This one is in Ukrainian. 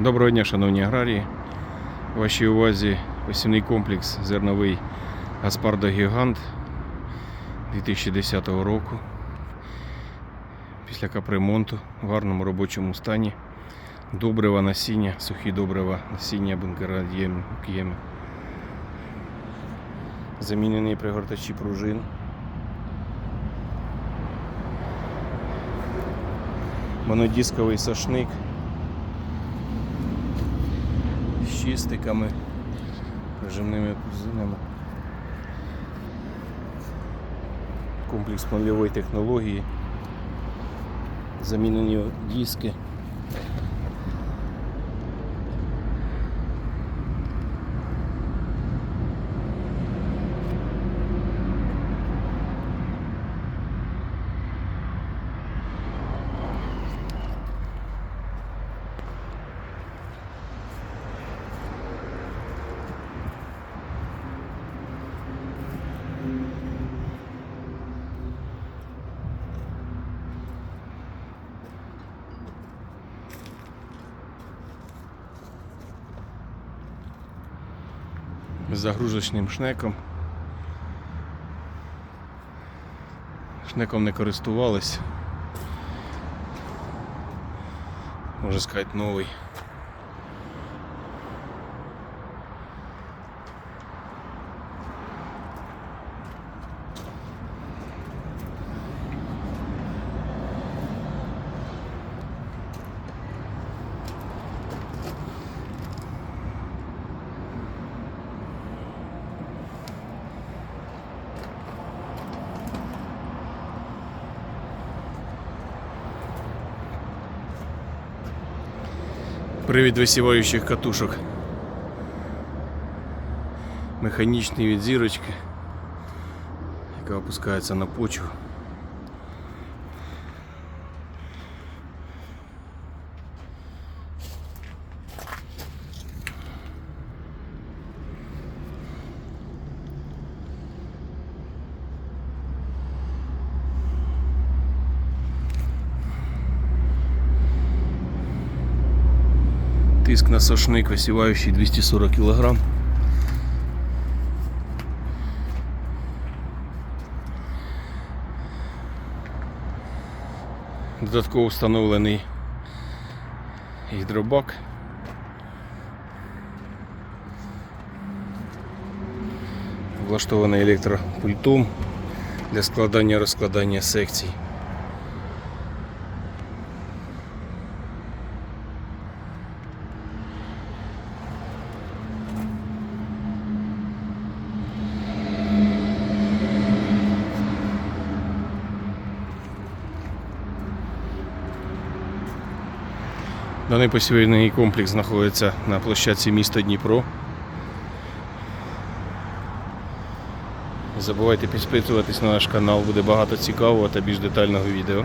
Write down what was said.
Доброго дня, шановні аграрії. У вашій увазі посівний комплекс зерновий Гаспардо Гігант 2010 року. Після капремонту в гарному робочому стані. Добрива насіння, сухі добрива насіння бункера К'єми. Замінені пригортачі пружин. Монодисковий сошник чистиками, прижимними пружинами. Комплекс нульової технології. Замінені диски. З загрузочним шнеком. Шнеком не користувались. Можна сказати, новий. Привід висіваючих катушок. Механічний від зірочки, яка опускається на почву. Тиск на сошник висіваючий 240 кг. Додатково встановлений гідробак. Влаштований електропультом для складання розкладання секцій. Даний посівний комплекс знаходиться на площадці міста Дніпро. Не забувайте підписуватись на наш канал, буде багато цікавого та більш детального відео.